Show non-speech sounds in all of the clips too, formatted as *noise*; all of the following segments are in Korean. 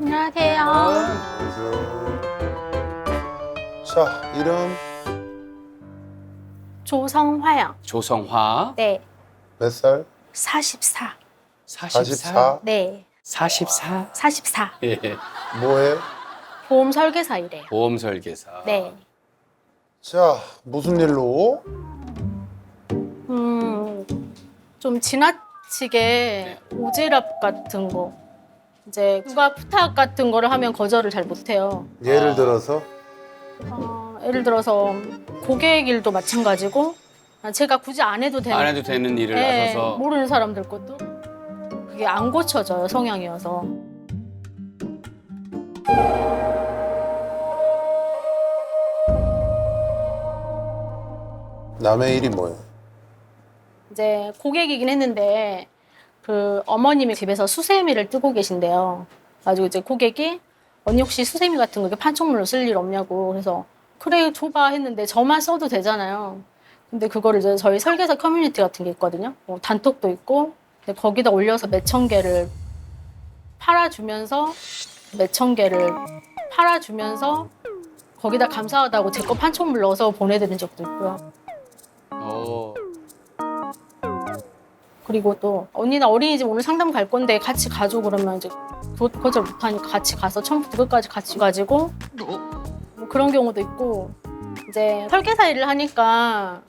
안녕하세요. 자, 이름 조성화요. 조성화 네. 몇 살? 44. 44. 44. 네. 44. 44. 예. 뭐해? 보험 설계사 일해요. 보험 설계사. 네. 자, 무슨 일로? 음, 좀 지나치게 오지랖 같은 거. 이제 누가 부탁 같은 거를 하면 거절을 잘 못해요. 예를 아. 들어서 어, 예를 들어서 고객 일도 마찬가지고 제가 굳이 안 해도 되는 안 해도 되는 일을 네, 나서서 모르는 사람들 것도 그게 안 고쳐져요 성향이어서 남의 일이 뭐예요? 이제 고객이긴 했는데 그 어머님이 집에서 수세미를 뜨고 계신데요. 가지고 이제 고객이 언니 혹시 수세미 같은 거 판촉물로 쓸 일 없냐고 그래서 그래 줘봐 했는데 저만 써도 되잖아요. 근데 그거를 이제 저희 설계사 커뮤니티 같은 게 있거든요. 뭐 단톡도 있고 거기다 올려서 몇 천 개를 팔아주면서 몇 천 개를 팔아주면서 거기다 감사하다고 제 거 판촉물 넣어서 보내드린 적도 있고요. 어, 그리고 또 언니 나 어린이집 오늘 상담 갈 건데 같이 가줘 그러면 이제 도- 거절 못하니까 같이 가서 처음부터 끝까지 같이 가지고 뭐 그런 경우도 있고 이제 설계사 일을 하니까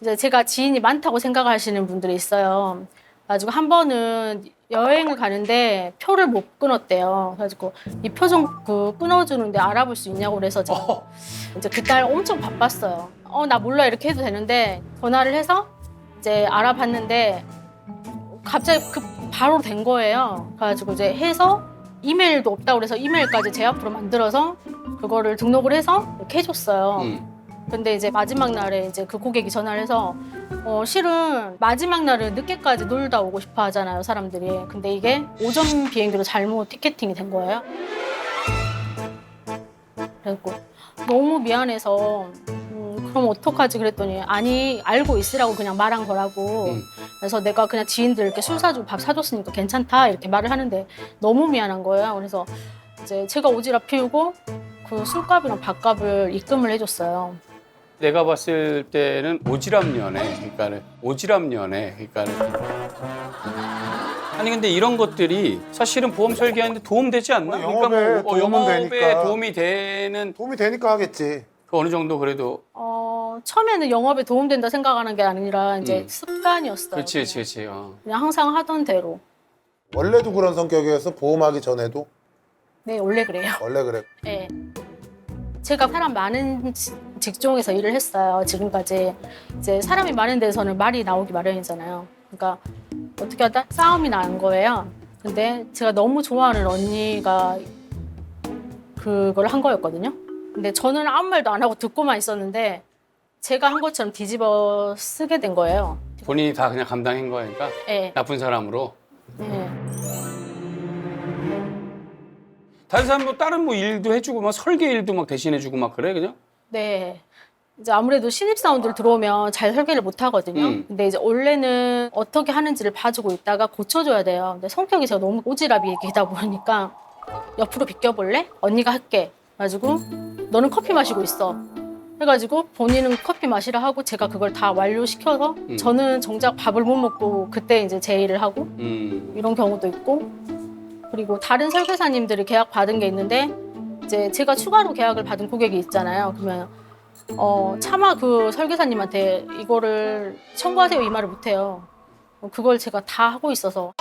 이제 제가 지인이 많다고 생각하시는 분들이 있어요. 가지고 한 번은 여행을 가는데 표를 못 끊었대요. 그래가지고 이 표 좀 그 끊어주는데 알아볼 수 있냐고 그래서 제가 어. 이제 그날 엄청 바빴어요. 어 나 몰라 이렇게 해도 되는데 전화를 해서 이제 알아봤는데 갑자기 그 바로 된 거예요. 그래가지고 이제 해서 이메일도 없다고 그래서 이메일까지 제 앞으로 만들어서 그거를 등록을 해서 이렇게 해줬어요. 음. 근데 이제 마지막 날에 이제 그 고객이 전화를 해서 어 실은 마지막 날은 늦게까지 놀다 오고 싶어 하잖아요 사람들이 근데 이게 오전 비행기로 잘못 티켓팅이 된 거예요 그래갖고 너무 미안해서 음, 그럼 어떡하지 그랬더니 아니 알고 있으라고 그냥 말한 거라고 음. 그래서 내가 그냥 지인들 이렇게 술 사주고 밥 사줬으니까 괜찮다 이렇게 말을 하는데 너무 미안한 거예요 그래서 이제 제가 오지랖 피우고 그 술값이랑 밥값을 입금을 해줬어요 내가 봤을 때는 오지랖 연애. 그러니까는 오지랖 연애. 그러니까는 아니 근데 이런 것들이 사실은 보험 설계하는데 도움 되지 않나? 뭐 영업에 도움은 영업에 되니까. 도움이 되는 도움이 되니까 하겠지. 그 어느 정도 그래도 어, 처음에는 영업에 도움된다 생각하는 게 아니라 이제 음. 습관이었어요. 그렇지 그렇지 그렇지. 어. 그냥 항상 하던 대로. 원래도 그런 성격이어서 보험하기 전에도 네, 원래 그래요. *laughs* 원래 그래. 네. 제가 사람 많은 지- 직종에서 일을 했어요. 지금까지 이제 사람이 많은 데서는 말이 나오기 마련이잖아요. 그러니까 어떻게 하다 싸움이 난 거예요. 근데 제가 너무 좋아하는 언니가 그걸 한 거였거든요. 근데 저는 아무 말도 안 하고 듣고만 있었는데 제가 한 것처럼 뒤집어 쓰게 된 거예요. 본인이 다 그냥 감당한 거니까 네. 나쁜 사람으로. 네. 다른 사람 뭐 다른 뭐 일도 해주고 막 설계 일도 막 대신해주고 막 그래 그냥? 네. 이제 아무래도 신입사원들 들어오면 잘 설계를 못 하거든요. 음. 근데 이제 원래는 어떻게 하는지를 봐주고 있다가 고쳐줘야 돼요. 근데 성격이 제가 너무 오지랖이다 보니까 옆으로 비껴볼래? 언니가 할게. 그래가지고 너는 커피 마시고 있어. 해가지고 본인은 커피 마시라 하고 제가 그걸 다 완료시켜서 음. 저는 정작 밥을 못 먹고 그때 이제 제 일을 하고 음. 이런 경우도 있고 그리고 다른 설계사님들이 계약 받은 게 있는데 이제 제가 추가로 계약을 받은 고객이 있잖아요. 그러면 어 차마 그 설계사님한테 이거를 청구하세요 이 말을 못 해요. 그걸 제가 다 하고 있어서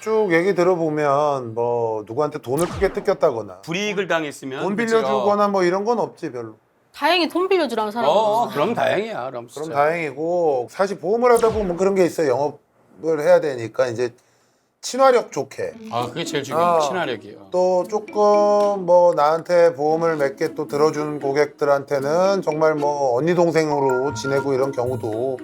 쭉 얘기 들어보면 뭐 누구한테 돈을 크게 뜯겼다거나 불이익을 당했으면 돈? 빌려주거나 뭐 이런 건 없지 별로. 다행히 돈 빌려주라는 어, 사람이 어, 없어요. 그럼 다행이야 그럼 그럼. 다행이고 사실 보험을 하다 보면 그런 게 있어요. 영업을 해야 되니까 이제 친화력 좋게 아 그게 제일 중요해 아. 친화력이요. 또 조금 뭐 나한테 보험을 몇 개 또 들어준 고객들한테는 정말 뭐 언니 동생으로 지내고 이런 경우도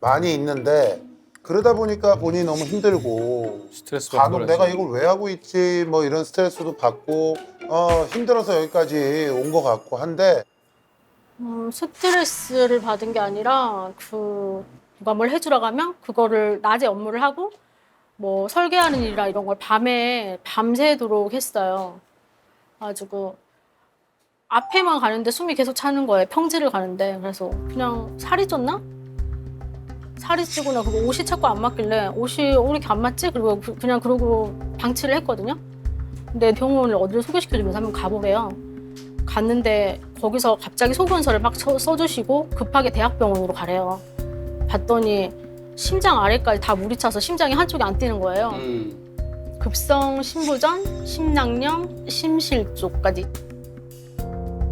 많이 있는데 그러다 보니까 본인이 너무 힘들고 스트레스 받고 간혹 내가 이걸 왜 하고 있지 뭐 이런 스트레스도 받고 어 힘들어서 여기까지 온 것 같고 한데 음, 스트레스를 받은 게 아니라 그 누가 뭘 해주라고 하면 그거를 낮에 업무를 하고 뭐 설계하는 일이라 이런 걸 밤에 밤새도록 했어요. 가지고 앞에만 가는데 숨이 계속 차는 거예요. 평지를 가는데 그래서 그냥 살이 쪘나? 살이 찌거나 그거 옷이 자꾸 안 맞길래 옷이 왜 이렇게 안 맞지? 그리고 그- 그냥 그러고 방치를 했거든요. 근데 병원을 어디를 소개시켜주면서 한번 가보래요. 갔는데 거기서 갑자기 소견서를 막 써- 써주시고 급하게 대학병원으로 가래요. 봤더니 심장 아래까지 다 물이 차서 심장이 한쪽이 안 뛰는 거예요. 음. 급성 심부전, 심낭염, 심실조까지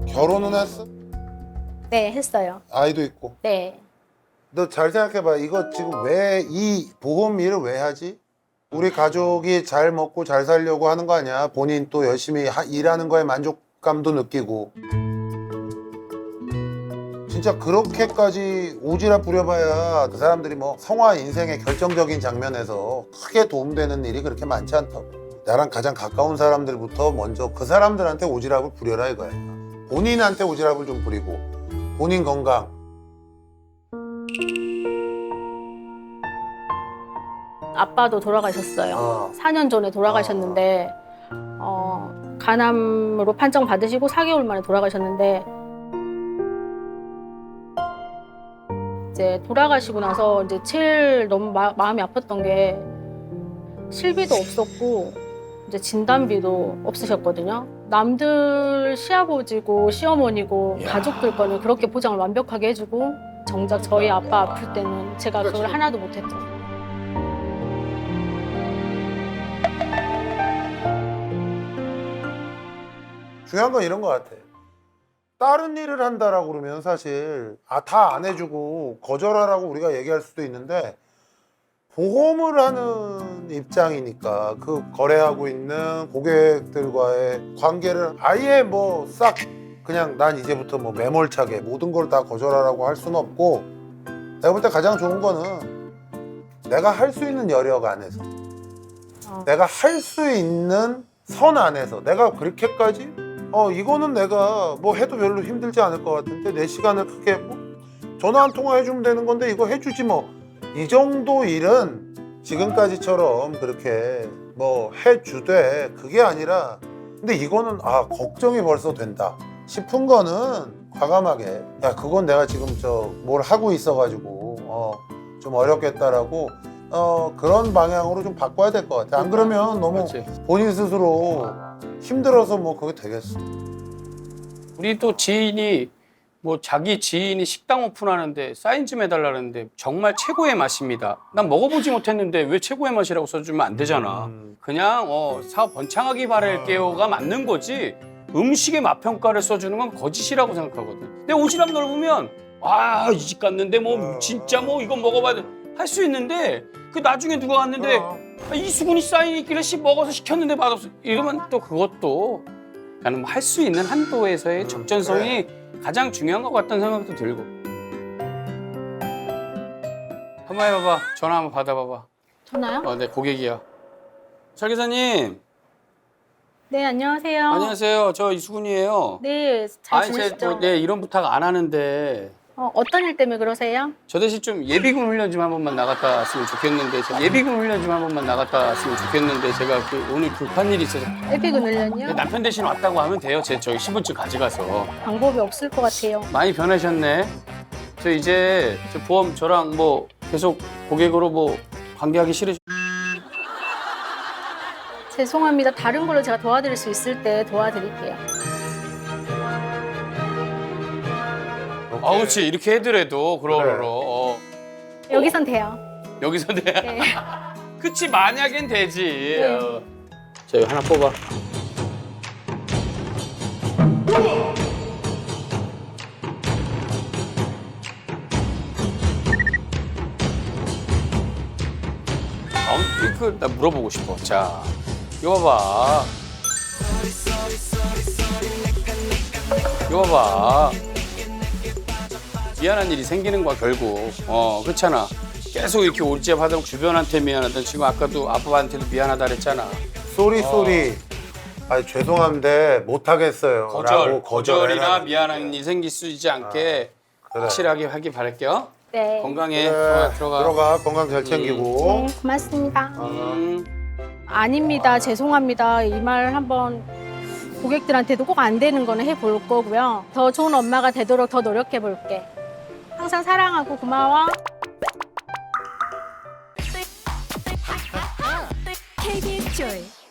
결혼은 했어? 네 했어요. 아이도 있고. 네. 너 잘 생각해봐. 이거 지금 왜 이 보험 일을 왜 하지? 우리 가족이 잘 먹고 잘 살려고 하는 거 아니야? 본인 또 열심히 하- 일하는 거에 만족감도 느끼고. 진짜 그렇게까지 오지랖 부려봐야 그 사람들이 뭐 성화 인생의 결정적인 장면에서 크게 도움되는 일이 그렇게 많지 않다고. 나랑 가장 가까운 사람들부터 먼저 그 사람들한테 오지랖을 부려라 이거야. 본인한테 오지랖을 좀 부리고 본인 건강, 아빠도 돌아가셨어요. 어. 4년 전에 돌아가셨는데 어, 간암으로 판정 받으시고 4개월 만에 돌아가셨는데 이제 돌아가시고 나서 이제 제일 너무 마, 마음이 아팠던 게 실비도 없었고 이제 진단비도 없으셨거든요. 남들 시아버지고 시어머니고 가족들 거는 그렇게 보장을 완벽하게 해주고 정작 저희 아빠 아플 때는 제가 그걸 하나도 못했죠. 중요한 건 이런 것 같아. 다른 일을 한다라고 그러면 사실 아 다 안 해주고 거절하라고 우리가 얘기할 수도 있는데 보험을 하는 입장이니까 그 거래하고 있는 고객들과의 관계를 아예 뭐 싹 그냥 난 이제부터 뭐 매몰차게 모든 걸 다 거절하라고 할 수는 없고 내가 볼 때 가장 좋은 거는 내가 할 수 있는 여력 안에서 어. 내가 할 수 있는 선 안에서 내가 그렇게까지? 어 이거는 내가 뭐 해도 별로 힘들지 않을 것 같은데 내 시간을 크게 뭐 전화 한 통화 해주면 되는 건데 이거 해주지 뭐. 이 정도 일은 지금까지처럼 그렇게 뭐 해주되 그게 아니라 근데 이거는 아 걱정이 벌써 된다 싶은 거는 과감하게 야 그건 내가 지금 저 뭘 하고 있어가지고 어 좀 어렵겠다라고 어 그런 방향으로 좀 바꿔야 될 것 같아 안 그러면 너무 맞지. 본인 스스로 힘들어서 뭐 그게 되겠어. 우리 또 지인이 뭐 자기 지인이 식당 오픈하는데 사인 좀 해달라는데 정말 최고의 맛입니다. 난 먹어보지 못했는데 왜 최고의 맛이라고 써주면 안 되잖아. 음. 그냥 어, 사업 번창하기 바랄게요가 맞는 거지. 음식의 맛 평가를 써주는 건 거짓이라고 생각하거든. 내 오지랖 넓으면 아 이 집 갔는데 뭐 진짜 뭐 이거 먹어봐야 돼. 할 수 있는데 그 나중에 누가 왔는데 어. 아, 이수근이 사인 있길래 씨 먹어서 시켰는데 맛없어. 이러면 또 그것도 나는 뭐 할 수 있는 한도에서의 음, 적전성이 가장 중요한 것 같다는 생각도 들고. 한번 해봐봐. 전화 한번 받아봐봐. 전화요? 어, 네 고객이야. 설 기사님 네, 안녕하세요. 안녕하세요. 저 이수근이에요. 네, 잘 아니, 제, 지내시죠? 뭐, 네 이런 부탁 안 하는데 어, 어떤 일 때문에 그러세요? 저 대신 좀 예비군 훈련 좀 한 번만 나갔다 왔으면 좋겠는데 저 예비군 훈련 좀 한 번만 나갔다 왔으면 좋겠는데 제가 그 오늘 급한 일이 있어서 에픽은 훈련이요? 남편 대신 왔다고 하면 돼요. 제 저기 신분증 가져가서. 방법이 없을 것 같아요. 많이 변하셨네. 저 이제 저 보험 저랑 뭐 계속 고객으로 뭐 관계하기 싫으시. 죄송합니다. 다른 걸로 제가 도와드릴 수 있을 때 도와드릴게요. 아, 그렇지 이렇게 해더라도 그러고 그래. 어. 여기선 돼요. 여기서 돼. 네. *laughs* 그치 만약엔 되지. 네. 어. 자 이거 하나 뽑아. 다음 핑크 나 물어보고 싶어. 자 이거 봐봐. 이거 봐봐. 미안한 일이 생기는 거야 결국. 어 그렇잖아. 계속 이렇게 올지압 보면 주변한테 미안하다. 지금 아까도 아빠한테도 미안하다 그랬잖아. 쏘리 쏘리. 아 죄송한데 못 하겠어요. 거절, 라고 거절이나 거절해라. 미안한 일이 생길 수 있지 않게 그래. 확실하게 하기 바랄게요. 네. 건강해. 그래, 들어가, 들어가. 들어가 건강 잘 챙기고. 네, 고맙습니다. 음. 아닙니다. 죄송합니다. 이 말 한번 고객들한테도 꼭 안 되는 거는 해볼 거고요. 더 좋은 엄마가 되도록 더 노력해 볼게. 항상 사랑하고 고마워. KBS 조이